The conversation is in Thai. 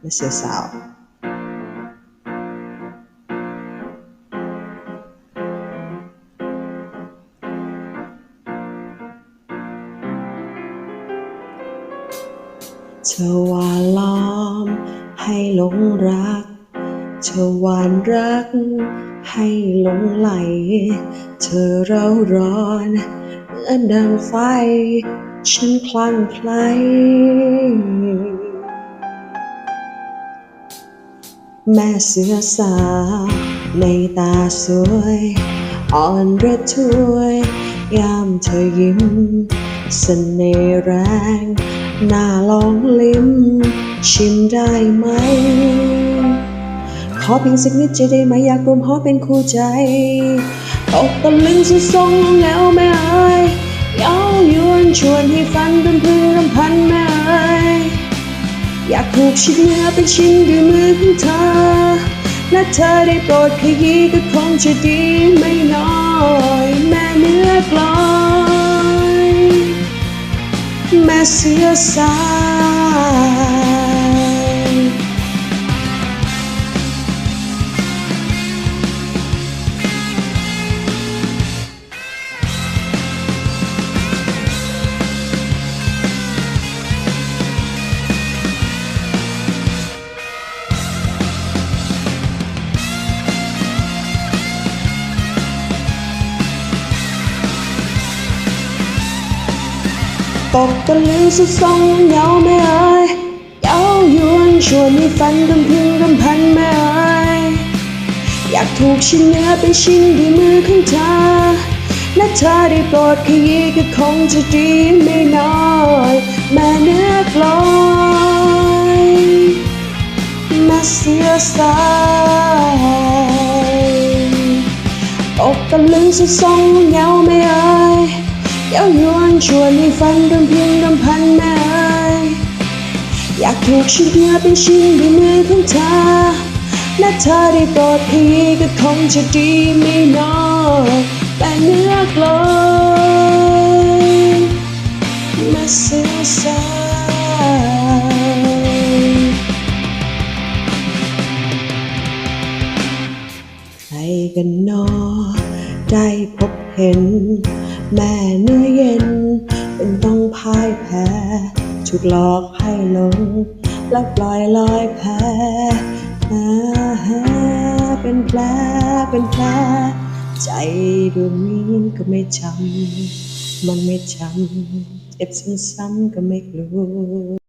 แม่เสือสาวเธอหวานล้อมให้หลงรัก เธอหวานรัก ให้หลงไหล เธอเร่าร้อนเหมือนดังไฟ ฉันคลั่งไคล้ แม่เสือสาวในตาสวย อ่อนระทวย ยามเธอยิ้มเสน่ห์แรงน่าลองลิ้ม ชิมได้ไหม ขอเพียงสักนิดจะได้ไหมอยากรวมหอเป็นคู่ใจตกตะลึงสุดทรงแล้วแม่เอ้ยเย้ายวนชวนให้ฟันเป็นเพึงรำพัน ถูกชิ้นเนื้อเป็นชิ้นด้วยมือของเธอ และเธอได้โปรดขยี้ก็คงจะดีไม่น้อยแม่เนื้อกลอยแม่เสือสาย ตกตะลึงสุดทรงเหงาแม่เอ้ยเย้ายวนชวนให้ฝันรำพึงรำพันแม่เอ้ยอยากถูกชิ้นเนื้อเป็นชิ้นด้วยมือของเธอและเธอได้โปรดขยี้ก็คงจะดีไม่น้อยแม่เนื้อกลอยแม่เสือสาวตกตะลึงสุดทรงเหงาแม่เอ้ย เย้ายวนชวนให้ฝันรำพึงรำพันแม่เอ้ยอยากถูกชิ้นเนื้อเป็นชิ้นด้วยมือของเธอและเธอได้โปรดพีก็คงจะดีไม่น้อยแต่เนื้อกลอยมาสื่อสารใครกันนอได้พบเห็น แม่เนื้อเย็น เป็นต้องพ่ายแพ้ถูกหลอกให้หลง แล้วปล่อยลอยแพ้อ่าฮะเป็นแผลเป็นแผลใจดวงนี้ก็ไม่จำมันไม่จำเจ็บซ้ำๆก็ไม่กลัว